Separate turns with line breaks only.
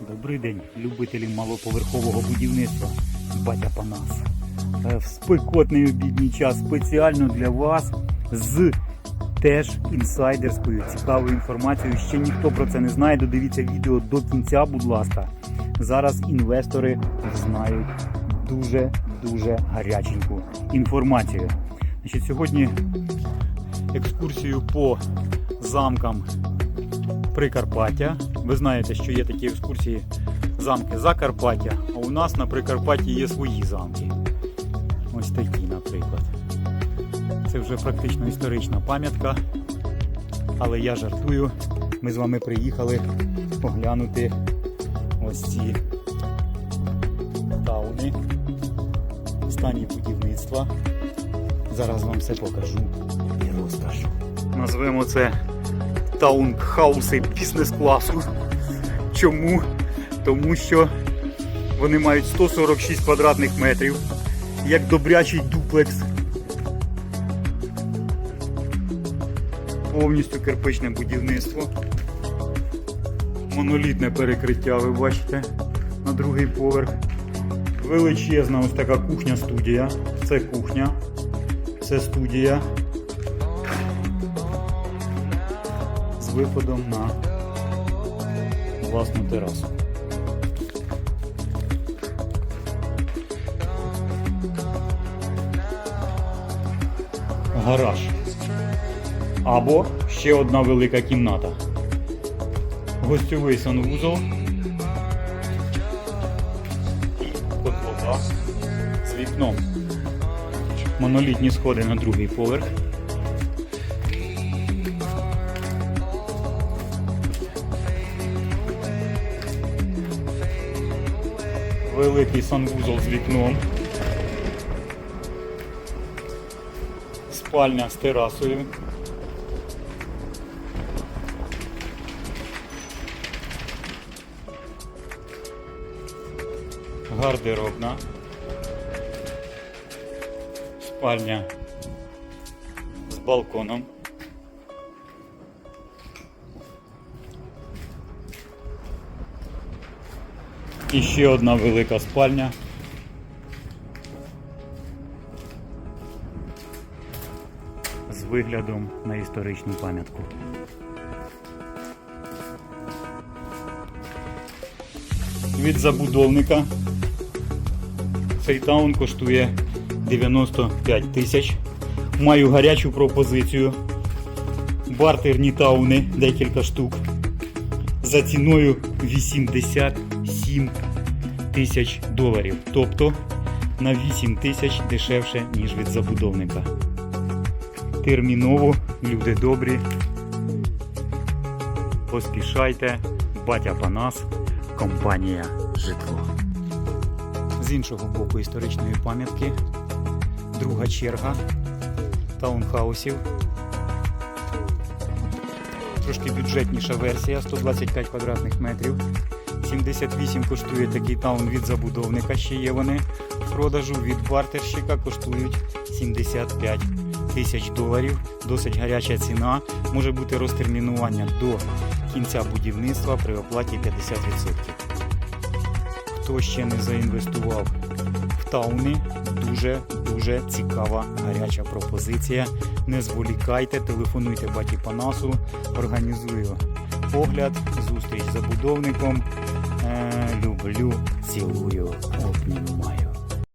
Добрий день, любителі малоповерхового будівництва. Батя Панас. Е, В спекотний обідній час спеціально для вас з теж інсайдерською цікавою інформацією. Ще ніхто про це не знає. Додивіться відео до кінця, будь ласка. Зараз інвестори знають дуже дуже гаряченьку інформацію. Значить, сьогодні екскурсію по замкам Прикарпаття. Ви знаєте, що є такі екскурсії замки Закарпаття, а у нас на Прикарпатті є свої замки. Ось такі, наприклад. Це вже практично історична пам'ятка. Але я жартую. Ми з вами приїхали поглянути ось ці тауни стані будівництва. Зараз вам все покажу і розкажу. Назвемо це таунхауси бізнес-класу. Чому? Тому що вони мають 146 квадратних метрів, як добрячий дуплекс. Повністю кирпичне будівництво. Монолітне перекриття, ви бачите, на другий поверх. Величезна ось така кухня-студія. Це кухня, це студія. Виходом на власну терасу. Гараж. Або ще одна велика кімната. Гостьовий санвузол. Котлова з вікном. Монолітні сходи на другий поверх. Великий санвузол з вікном. Спальня з терасою. Гардеробна. Спальня з балконом. І ще одна велика спальня. З виглядом на історичну пам'ятку. Від забудовника цей таун коштує 95 тисяч. Маю гарячу пропозицію. Бартерні тауни декілька штук за ціною 87 тисяч доларів. Тобто на 8 тисяч дешевше, ніж від забудовника. Терміново, люди добрі. Поспішайте, батя Панас, компанія Житло. З іншого боку історичної пам'ятки друга черга таунхаусів трошки бюджетніша версія, 125 квадратних метрів. 78 коштує такий таун від забудовника, ще є вони в продажу від бартерщика коштують 75 тисяч доларів. Досить гаряча ціна. Може бути розтермінування до кінця будівництва при оплаті 50%. Хто ще не заінвестував в тауни, дуже дуже цікава гаряча пропозиція. Не зволікайте, телефонуйте баті Панасу, організую огляд, зустріч з забудовником. Люблю, цілую, обніму.